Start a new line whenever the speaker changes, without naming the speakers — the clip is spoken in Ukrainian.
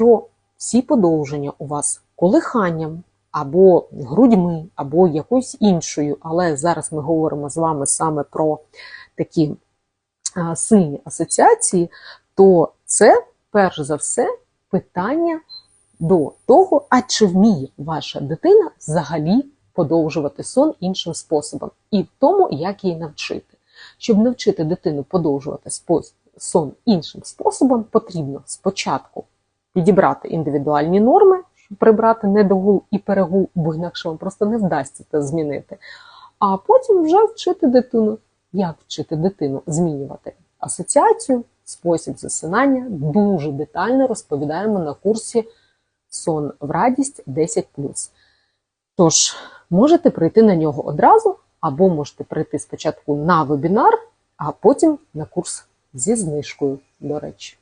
Якщо всі подовження у вас колиханням або грудьми, або якоюсь іншою, але зараз ми говоримо з вами саме про такі а, сильні асоціації, то це перш за все питання до того, а чи вміє ваша дитина взагалі подовжувати сон іншим способом, і в тому, як її навчити. Щоб навчити дитину подовжувати сон іншим способом, потрібно спочатку підібрати індивідуальні норми, щоб прибрати недогул і перегул, бо інакше вам просто не вдасться це змінити. А потім вже вчити дитину, як вчити дитину змінювати асоціацію, спосіб засинання. Дуже детально розповідаємо на курсі Сон в радість 10. Тож, можете прийти на нього одразу, або можете прийти спочатку на вебінар, а потім на курс зі знижкою, до речі.